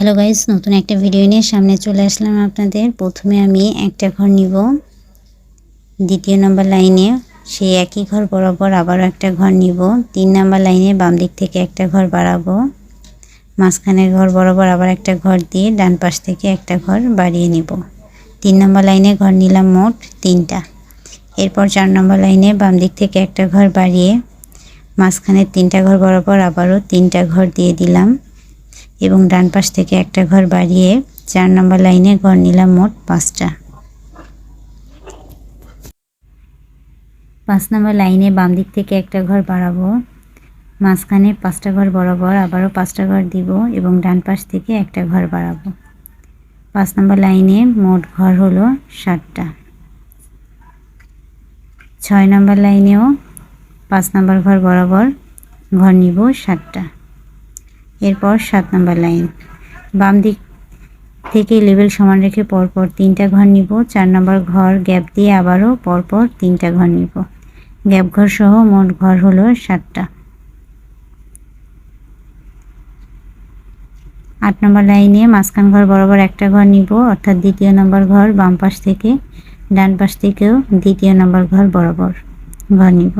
Hello guys নতুন একটা video নিয়ে সামনে চলে আসলাম আপনাদের। প্রথমে আমি একটা ঘর নিব। দ্বিতীয় নম্বর লাইনে সেই একই ঘর বরাবর আবারও একটা ঘর নিব। তিন নম্বর লাইনে বাম দিক থেকে একটা ঘর বাড়াবো। মাঝখানের ঘর বরাবর আবার একটা ঘর দিয়ে ডান পাশ থেকে একটা ঘর বাড়িয়ে নিব। তিন নম্বর লাইনে ঘর নিলাম মোট তিনটা। এরপর চার নম্বর লাইনে বাম দিক থেকে একটা ঘর বাড়িয়ে মাঝখানের তিনটা ঘর বরাবর আবারও তিনটা ঘর দিয়ে দিলাম। এবং ডান পাশ থেকে একটা ঘর বাড়িয়ে চার নম্বর লাইনে ঘর নিলাম মোট পাঁচটা। পাঁচ নম্বর লাইনে বাম দিক থেকে একটা ঘর বাড়াবো। মাঝখানে পাঁচটা ঘর বরাবর আবারও পাঁচটা ঘর দিব এবং ডান পাশ থেকে একটা ঘর বাড়াবো। পাঁচ নম্বর লাইনে মোট ঘর হলো ষাটটা। ছয় নম্বর লাইনেও পাঁচ নম্বর ঘর বরাবর ঘর নিব ষাটটা। এরপর সাত নম্বর লাইন। বাম দিক থেকে লেভেল সমান রেখে পরপর তিনটা ঘর নিব। চার নম্বর ঘর গ্যাপ দিয়ে আবারও পরপর তিনটা ঘর নিব। গ্যাপ ঘর সহ মোট ঘর হলো সাতটা। আট নম্বর লাইনে মাঝখান ঘর বরাবর একটা ঘর নিব, অর্থাৎ দ্বিতীয় নম্বর ঘর বাম পাশ থেকে, ডান পাশ থেকেও দ্বিতীয় নম্বর ঘর বরাবর ঘর নিব।